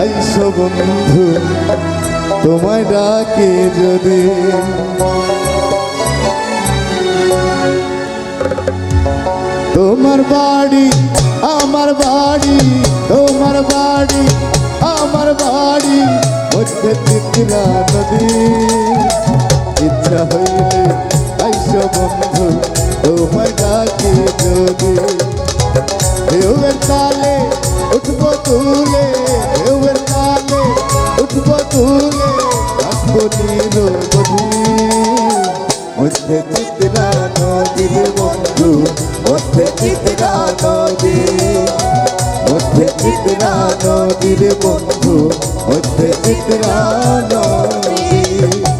আইসো বন্ধু, তোমায় ডাকে যদি। তোমার বাড়ি, আমার বাড়ি, তোমার বাড়ি, আমার বাড়ি, মধ্যে চিত্রা নদী। ইচ্ছা হইলে আইসো বন্ধু, তোমায় ডাকে যদি। মধ্যে চিত্রা নদীর বন্ধু মধ্যে চিত্রা নদী। মধ্যে চিত্রা নদীর বন্ধু মধ্যে চিত্রা নদী।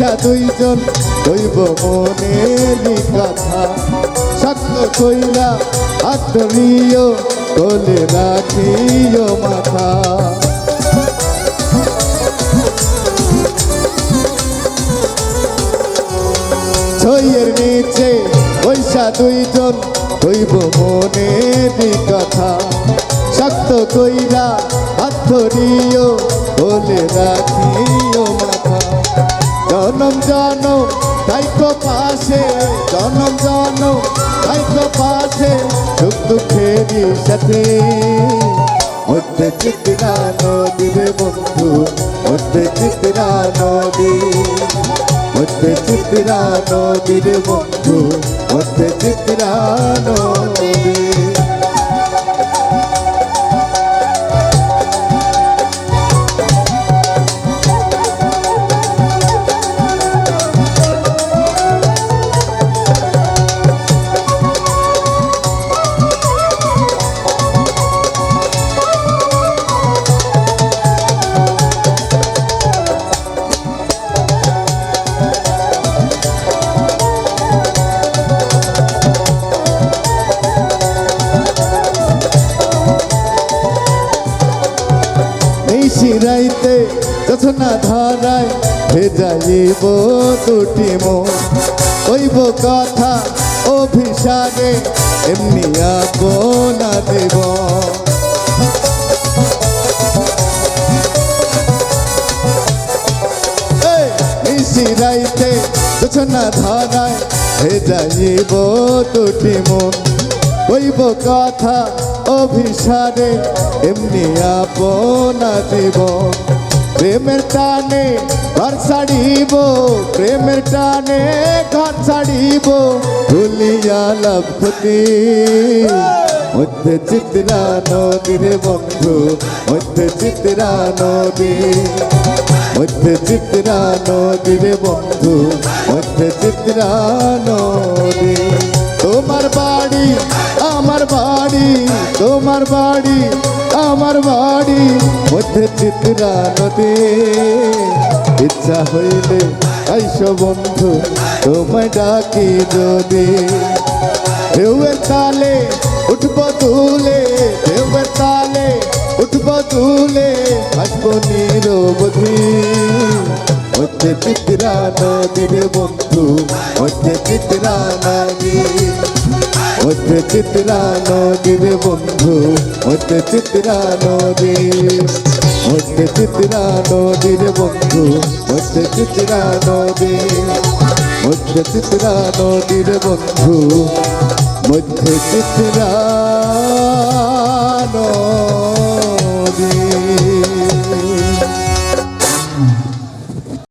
পয়সা দুইজন কইব মনের কথা। শক্ত কইলা আত্মীয় কোলে রাখিও মাথা। ছইয়ের নিচে পয়সা দুইজন কইব মনের কথা। শক্ত কইরা আত্মীয় বলে রাখিও জনম তাইকো পাশে, জনম জনম তাইকো পাশে, সুখ দুঃখেরই সাথে মধ্যে চিত্রা নদীর বন্ধু, মধ্যে চিত্রা নদী। মধ্যে চিত্রা নদীর বন্ধু, মধ্যে চিত্রা নদী। এই শিরাইতে যথনা ধারায় ভেজাইব দুটি মন কইব কথা অভিসারে এমনি আপনা দেব এই শিরাইতে যথনা ধারায় ভেজাইব দুটি মন কইব কথা অভিসারে এমনি আপনা দিব প্রেমের টানে ঘর ছাড়িব, প্রেমের টানে ঘর ছাড়িব। ভুলিয়া লাভ ক্ষতি। মধ্যে চিত্রা নদীর বন্ধু, মধ্যে চিত্রা নদী। মধ্যে চিত্রা নদীর বন্ধু, মধ্যে চিত্রা নদী। তোমার বাড়ি তোমার বাড়ি, আমার বাড়ি, মধ্যে চিত্রা নদী। ইচ্ছা হইলে আইসো বন্ধু, তোমায় ডাকি যদি। ঢেউয়ের তালে উঠব তুলে ঢেউয়ের তালে উঠব তুলে আসব নিরবধি। মধ্যে চিত্রা নদীর বন্ধু, মধ্যে চিত্রা নদী। মধ্যে চিত্রা নদীর বন্ধু, ওতে চিত্রা নদী ওতে চিত্রা নদীর বন্ধু, ওতে চিত্রা নদী ওতে চিত্রা নদীর বন্ধু মধ্যে চিত্রা